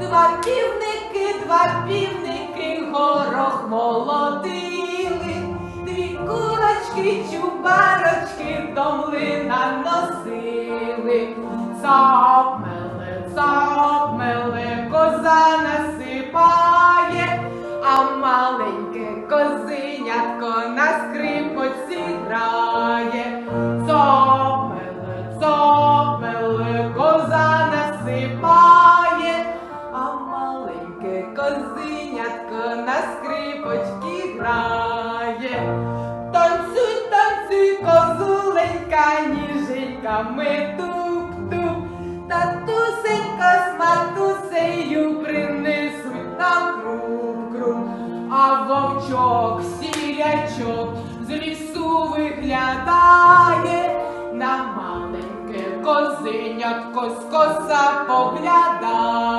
Два півники, два півники, горох молотили, дві курочки, чубарочки до млина носили. Цапмели, цапмели, коза насипає, а маленьке козинятко на виглядає, на маленьке козинятко коса поглядає.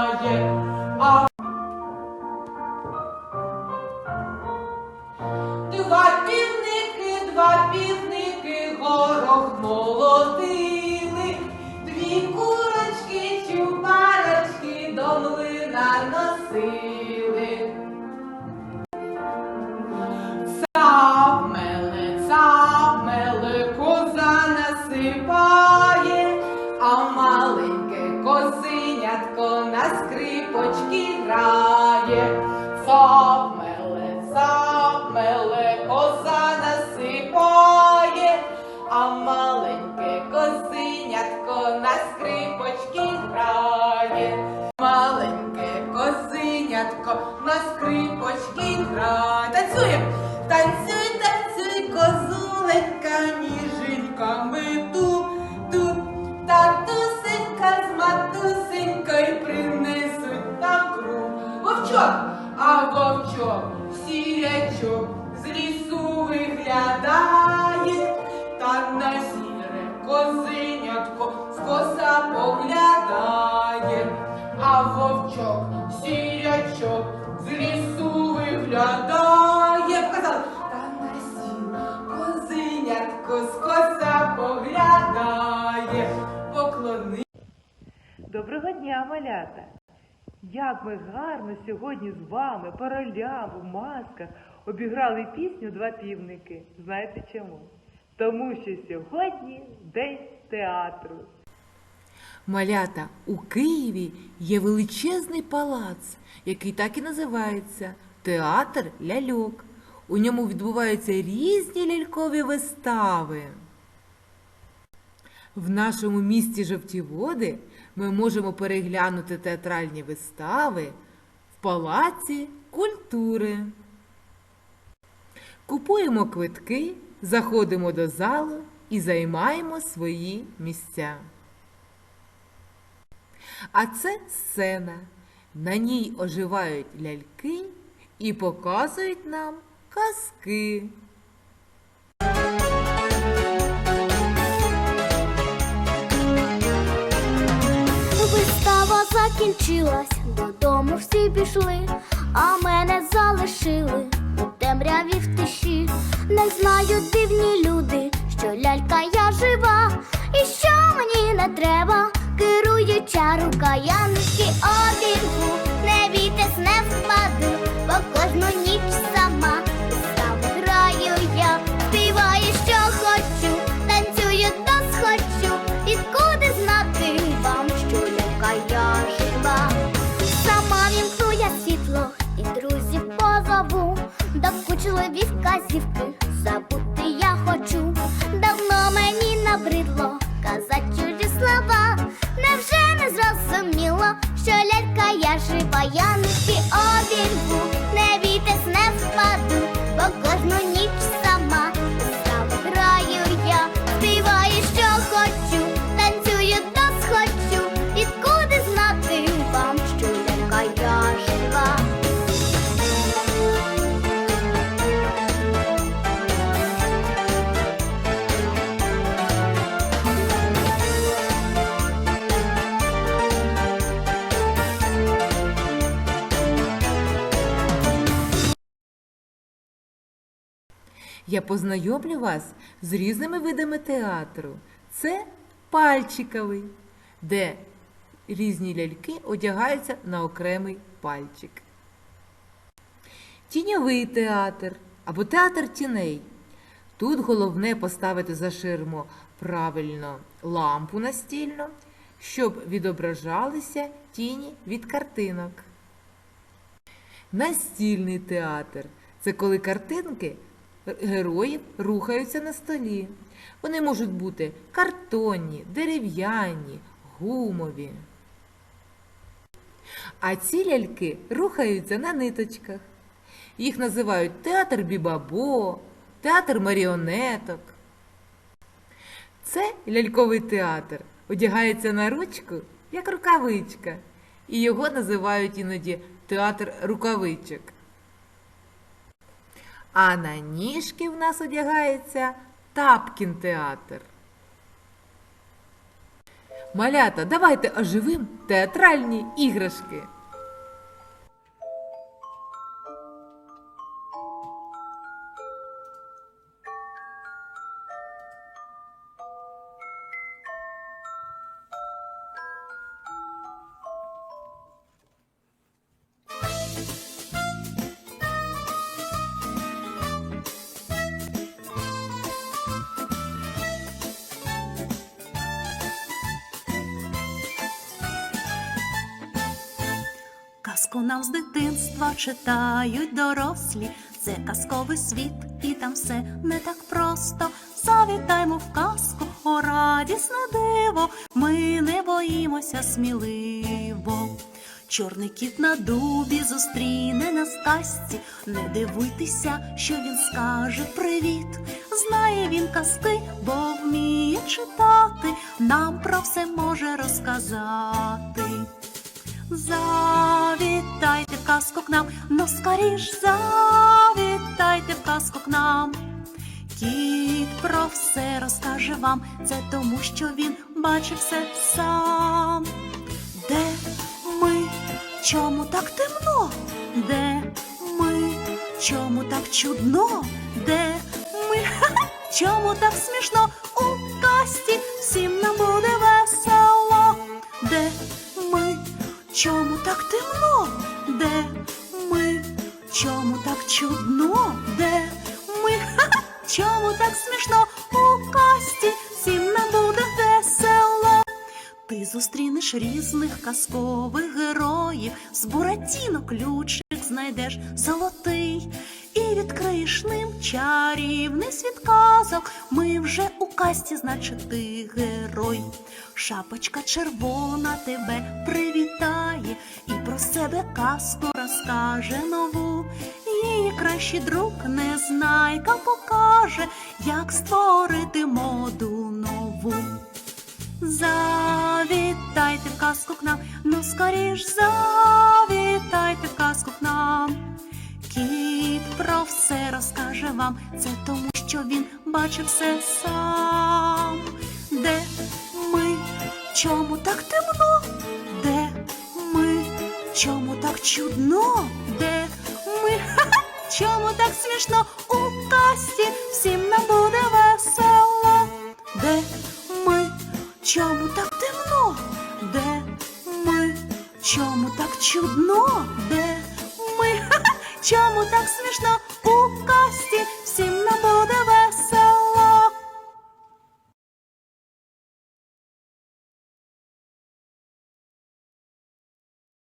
Дня, малята! Як ми гарно сьогодні з вами по у масках обіграли пісню Два півники. Знаєте чому? Тому що сьогодні день театру. Малята, у Києві є величезний палац, який так і називається Театр ляльок. У ньому відбуваються різні лялькові вистави. В нашому місті Жовті Води ми можемо переглянути театральні вистави в Палаці культури. Купуємо квитки, заходимо до залу і займаємо свої місця. А це сцена. На ній оживають ляльки і показують нам казки. Закінчилась, додому всі пішли, а мене залишили у темряві в тиші. Не знаю дивні люди, що лялька я жива, і що мені не треба, керуюча рука, я низький обірву, не бійтесь, не впаду, бо кожну я жива, я Я познайомлю вас з різними видами театру. Це пальчиковий, де різні ляльки одягаються на окремий пальчик. Тіньовий театр або театр тіней. Тут головне поставити за ширму правильно лампу настільну, щоб відображалися тіні від картинок. Настільний театр це коли картинки героїв рухаються на столі. Вони можуть бути картонні, дерев'яні, гумові. А ці ляльки рухаються на ниточках. Їх називають театр бібабо, театр маріонеток. Це ляльковий театр одягається на ручку, як рукавичка, і його називають іноді театр рукавичок. А на ніжки в нас одягається тапкін театр. Малята, давайте оживим театральні іграшки. Казку нам з дитинства читають дорослі. Це казковий світ, і там все не так просто. Завітаймо в казку, о радісне диво. Ми не боїмося сміливо. Чорний кіт на дубі зустріне нас в казці. Не дивуйтеся, що він скаже привіт. Знає він казки, бо вміє читати. Нам про все може розказати. Завітайте казку к нам, ну скоріш завітайте в казку к нам. Кіт про все розкаже вам, це тому, що він бачив все сам. Де ми, чому так темно? Де ми, чому так чудно? Де ми, ха-ха, чому так смішно? У касті всім нам буде весело. Де ми, чому так темно? Де чудно? Де ми, ха-ха, чому так смішно? У касті всім нам буде весело. Ти зустрінеш різних казкових героїв, з буратіно ключик знайдеш золотий, і відкриєш ним чарівний світ казок. Ми вже у касті, значить, ти герой. Шапочка червона тебе привітає, і про себе казку розкаже нову. Її кращий друг незнайка покаже, як створити моду нову. Завітайте в казку к нам, ну скоріш завітайте в казку к нам. Кіт про все розкаже вам, це тому, що він бачив все сам. Де ми, чому так темно? Де ми, чому так чудно? Де чому так смішно? У касті всім нам буде весело. Де ми, чому так темно? Де ми, чому так чудно? Де ми, ха-ха, чому так смішно?